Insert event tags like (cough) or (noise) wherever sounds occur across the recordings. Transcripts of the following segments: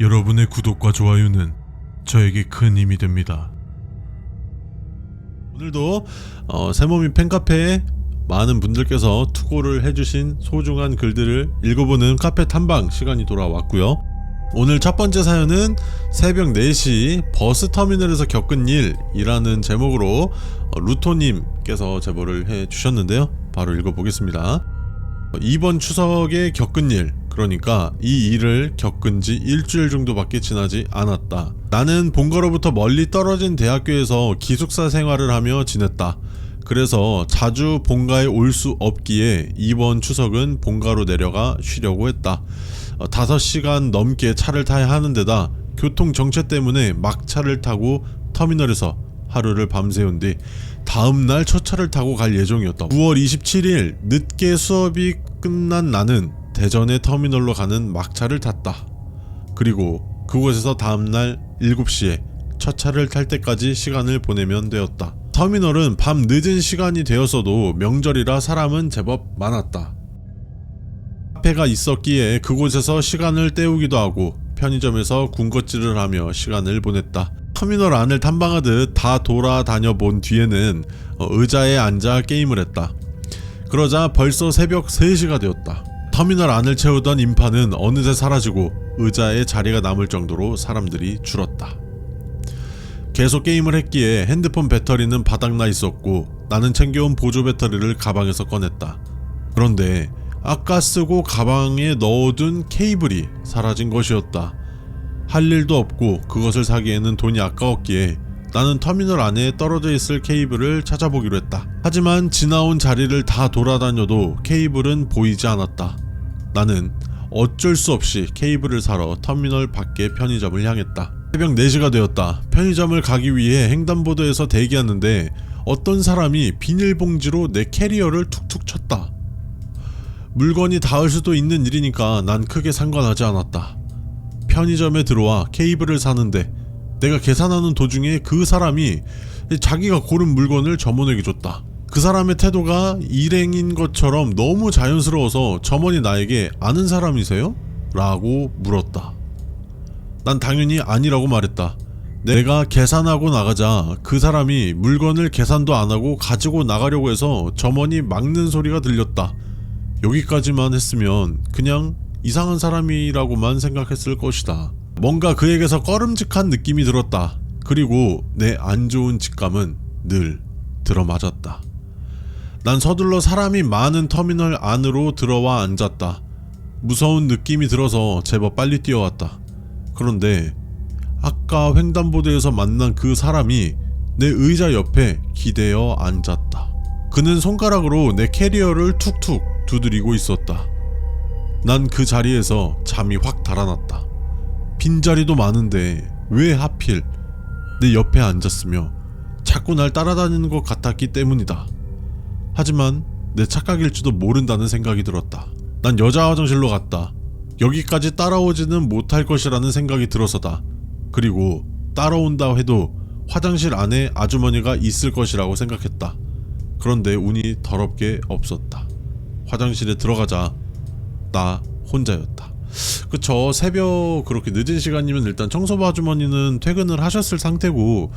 여러분의 구독과 좋아요는 저에게 큰 힘이 됩니다. 오늘도 어, 세모미 팬카페에 많은 분들께서 투고를 해주신 소중한 글들을 읽어보는 카페 탐방 시간이 돌아왔고요. 오늘 첫 번째 사연은 새벽 4시 버스 터미널에서 겪은 일이라는 제목으로 어, 루토님께서 제보를 해주셨는데요. 바로 읽어보겠습니다. 이번 추석에 겪은 일, 그러니까 이 일을 겪은 지 일주일 정도밖에 지나지 않았다. 나는 본가로부터 멀리 떨어진 대학교에서 기숙사 생활을 하며 지냈다. 그래서 자주 본가에 올 수 없기에 이번 추석은 본가로 내려가 쉬려고 했다. 어, 5시간 넘게 차를 타야 하는 데다 교통 정체 때문에 막차를 타고 터미널에서 하루를 밤새운 뒤 다음 날 첫 차를 타고 갈 예정이었다. 9월 27일 늦게 수업이 끝난 나는 대전의 터미널로 가는 막차를 탔다. 그리고 그곳에서 다음 날 7시에 첫 차를 탈 때까지 시간을 보내면 되었다. 터미널은 밤 늦은 시간이 되었어도 명절이라 사람은 제법 많았다. 카페가 있었기에 그곳에서 시간을 때우기도 하고 편의점에서 군것질을 하며 시간을 보냈다. 터미널 안을 탐방하듯 다 돌아다녀 본 뒤에는 어, 의자에 앉아 게임을 했다. 그러자 벌써 새벽 3시가 되었다. 터미널 안을 채우던 인파는 어느새 사라지고 의자에 자리가 남을 정도로 사람들이 줄었다. 계속 게임을 했기에 핸드폰 배터리는 바닥나 있었고 나는 챙겨온 보조 배터리를 가방에서 꺼냈다. 그런데 아까 쓰고 가방에 넣어둔 케이블이 사라진 것이었다. 할 일도 없고 그것을 사기에는 돈이 아까웠기에 나는 터미널 안에 떨어져 있을 케이블을 찾아보기로 했다. 하지만 지나온 자리를 다 돌아다녀도 케이블은 보이지 않았다. 나는 어쩔 수 없이 케이블을 사러 터미널 밖의 편의점을 향했다. 새벽 4시가 되었다. 편의점을 가기 위해 횡단보도에서 대기하는데 어떤 사람이 비닐봉지로 내 캐리어를 툭툭 쳤다. 물건이 닿을 수도 있는 일이니까 난 크게 상관하지 않았다. 편의점에 들어와 케이블을 사는데 내가 계산하는 도중에 그 사람이 자기가 고른 물건을 점원에게 줬다. 그 사람의 태도가 일행인 것처럼 너무 자연스러워서 점원이 나에게 아는 사람이세요? 라고 물었다. 난 당연히 아니라고 말했다. 내가 계산하고 나가자 그 사람이 물건을 계산도 안 하고 가지고 나가려고 해서 점원이 막는 소리가 들렸다. 여기까지만 했으면 그냥 이상한 사람이라고만 생각했을 것이다. 뭔가 그에게서 꺼름직한 느낌이 들었다. 그리고 내 안 좋은 직감은 늘 들어맞았다. 난 서둘러 사람이 많은 터미널 안으로 들어와 앉았다. 무서운 느낌이 들어서 제법 빨리 뛰어왔다. 그런데 아까 횡단보도에서 만난 그 사람이 내 의자 옆에 기대어 앉았다. 그는 손가락으로 내 캐리어를 툭툭 두드리고 있었다. 난 그 자리에서 잠이 확 달아났다. 빈자리도 많은데 왜 하필 내 옆에 앉았으며 자꾸 날 따라다니는 것 같았기 때문이다. 하지만 내 착각일지도 모른다는 생각이 들었다. 난 여자 화장실로 갔다. 여기까지 따라오지는 못할 것이라는 생각이 들어서다. 그리고 따라온다 해도 화장실 안에 아주머니가 있을 것이라고 생각했다. 그런데 운이 더럽게 없었다. 화장실에 들어가자 나 혼자였다. 그쵸 새벽 그렇게 늦은 시간이면 일단 청소부 아주머니는 퇴근을 하셨을 상태고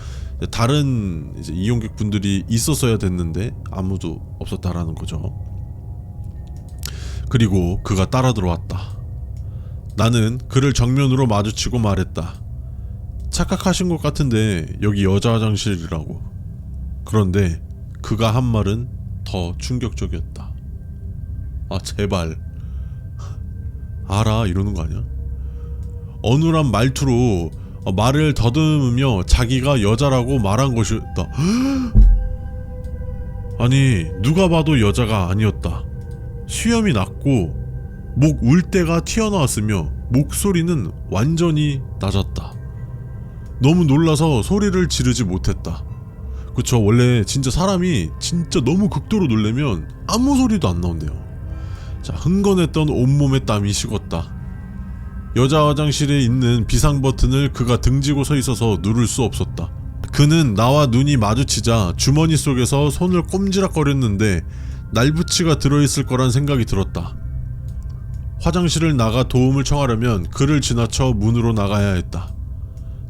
다른 이용객 분들이 있었어야 됐는데 아무도 없었다라는 거죠. 그리고 그가 따라 들어왔다. 나는 그를 정면으로 마주치고 말했다. 착각하신 것 같은데 여기 여자 화장실이라고. 그런데 그가 한 말은 더 충격적이었다. 아 제발 알아 이러는 거 아니야? 어눌한 말투로 어, 말을 더듬으며 자기가 여자라고 말한 것이었다. (gasps) 아니 누가 봐도 여자가 아니었다. 수염이 났고 목 울대가 튀어나왔으며 목소리는 완전히 낮았다. 너무 놀라서 소리를 지르지 못했다. 그쵸 원래 진짜 사람이 진짜 너무 극도로 놀래면 아무 소리도 안 나온대요. 자 흥건했던 온몸의 땀이 식었다. 여자 화장실에 있는 비상 버튼을 그가 등지고 서 있어서 누를 수 없었다. 그는 나와 눈이 마주치자 주머니 속에서 손을 꼼지락거렸는데 날붙이가 들어있을 거란 생각이 들었다. 화장실을 나가 도움을 청하려면 그를 지나쳐 문으로 나가야 했다.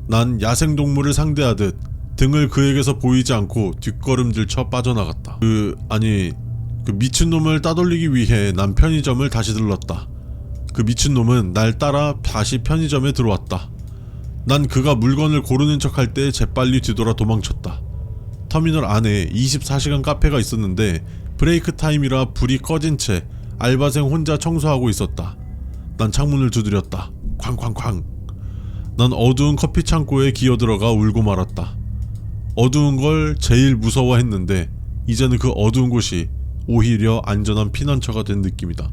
난 야생동물을 상대하듯 등을 그에게서 보이지 않고 뒷걸음질 쳐 빠져나갔다. 그, 아니, 그 미친놈을 따돌리기 위해 난 편의점을 다시 들렀다. 그 미친놈은 날 따라 다시 편의점에 들어왔다. 난 그가 물건을 고르는 척할 때 재빨리 뒤돌아 도망쳤다. 터미널 안에 24시간 카페가 있었는데 브레이크 타임이라 불이 꺼진 채 알바생 혼자 청소하고 있었다. 난 창문을 두드렸다. 쾅쾅쾅. 난 어두운 커피 창고에 기어 들어가 울고 말았다. 어두운 걸 제일 무서워했는데 이제는 그 어두운 곳이 오히려 안전한 피난처가 된 느낌이다.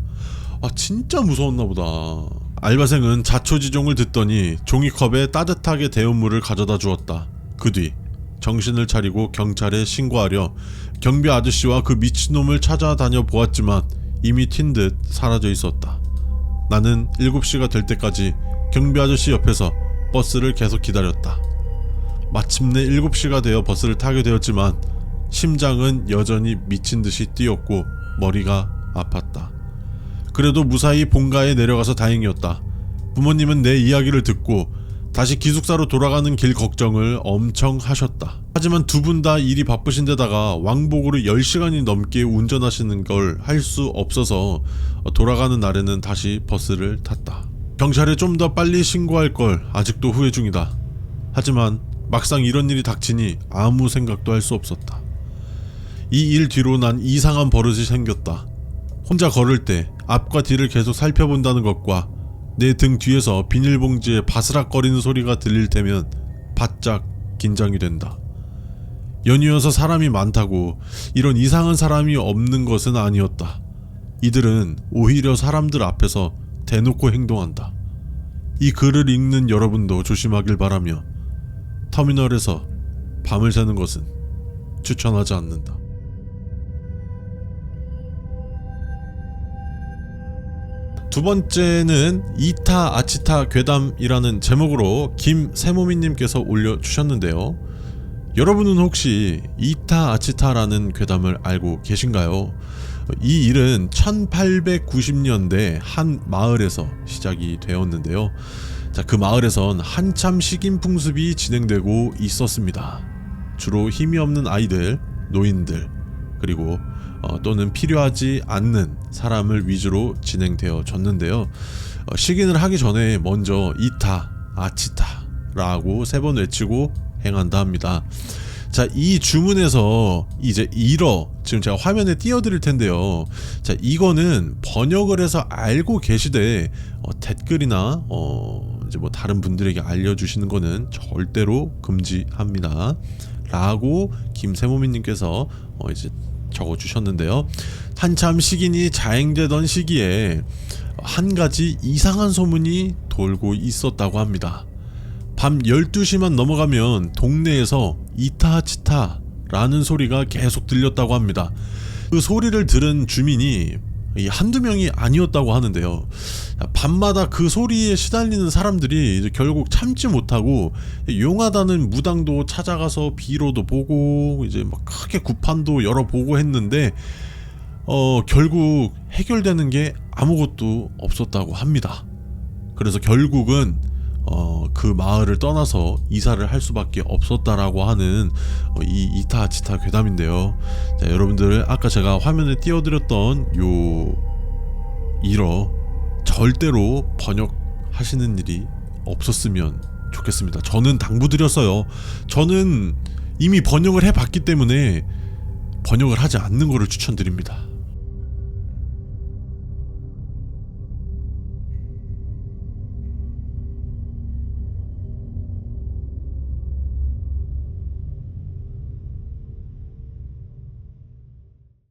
아 진짜 무서웠나 보다. 알바생은 자초지종을 듣더니 종이컵에 따뜻하게 데운 물을 가져다 주었다. 그 뒤 정신을 차리고 경찰에 신고하려 경비 아저씨와 그 미친놈을 찾아다녀 보았지만 이미 튄 듯 사라져 있었다. 나는 7시가 될 때까지 경비 아저씨 옆에서 버스를 계속 기다렸다. 마침내 7시가 되어 버스를 타게 되었지만 심장은 여전히 미친 듯이 뛰었고 머리가 아팠다. 그래도 무사히 본가에 내려가서 다행이었다. 부모님은 내 이야기를 듣고 다시 기숙사로 돌아가는 길 걱정을 엄청 하셨다. 하지만 두 분 다 일이 바쁘신 데다가 왕복으로 10시간이 넘게 운전하시는 걸 할 수 없어서 돌아가는 날에는 다시 버스를 탔다. 경찰에 좀 더 빨리 신고할 걸 아직도 후회 중이다. 하지만 막상 이런 일이 닥치니 아무 생각도 할 수 없었다. 이 일 뒤로 난 이상한 버릇이 생겼다. 혼자 걸을 때 앞과 뒤를 계속 살펴본다는 것과 내 등 뒤에서 비닐봉지에 바스락거리는 소리가 들릴 테면 바짝 긴장이 된다. 연이어서 사람이 많다고 이런 이상한 사람이 없는 것은 아니었다. 이들은 오히려 사람들 앞에서 대놓고 행동한다. 이 글을 읽는 여러분도 조심하길 바라며 터미널에서 밤을 새는 것은 추천하지 않는다. 두 번째는 이타 아치타 괴담이라는 제목으로 김세모미님께서 올려주셨는데요. 여러분은 혹시 이타 아치타라는 괴담을 알고 계신가요? 이 일은 1890년대 한 마을에서 시작이 되었는데요. 자, 그 마을에선 한참 식인 풍습이 진행되고 있었습니다. 주로 힘이 없는 아이들, 노인들, 그리고 어, 또는 필요하지 않는 사람을 위주로 진행되어 졌는데요. 어, 식인을 하기 전에 먼저 이타, 아치타라고 세 번 외치고 행한다 합니다. 자, 이 주문에서 이제 일어 지금 제가 화면에 띄워드릴 텐데요. 자, 이거는 번역을 해서 알고 계시되 어, 댓글이나 어, 이제 뭐 다른 분들에게 알려주시는 거는 절대로 금지합니다. 라고 김세모미님께서 어, 이제 적어주셨는데요. 한참 식인이 자행되던 시기에 한 가지 이상한 소문이 돌고 있었다고 합니다. 밤 12시만 넘어가면 동네에서 이타치타 라는 소리가 계속 들렸다고 합니다. 그 소리를 들은 주민이 이 한두 명이 아니었다고 하는데요. 밤마다 그 소리에 시달리는 사람들이 이제 결국 참지 못하고 용하다는 무당도 찾아가서 비로도 보고 이제 막 크게 구판도 열어보고 했는데 어 결국 해결되는 게 아무것도 없었다고 합니다. 그래서 결국은 어, 그 마을을 떠나서 이사를 할 수밖에 없었다라고 하는 어, 이 이타치타 괴담인데요. 자, 여러분들 아까 제가 화면에 띄워드렸던 요 일어 절대로 번역하시는 일이 없었으면 좋겠습니다. 저는 당부드렸어요. 저는 이미 번역을 해봤기 때문에 번역을 하지 않는 것을 추천드립니다.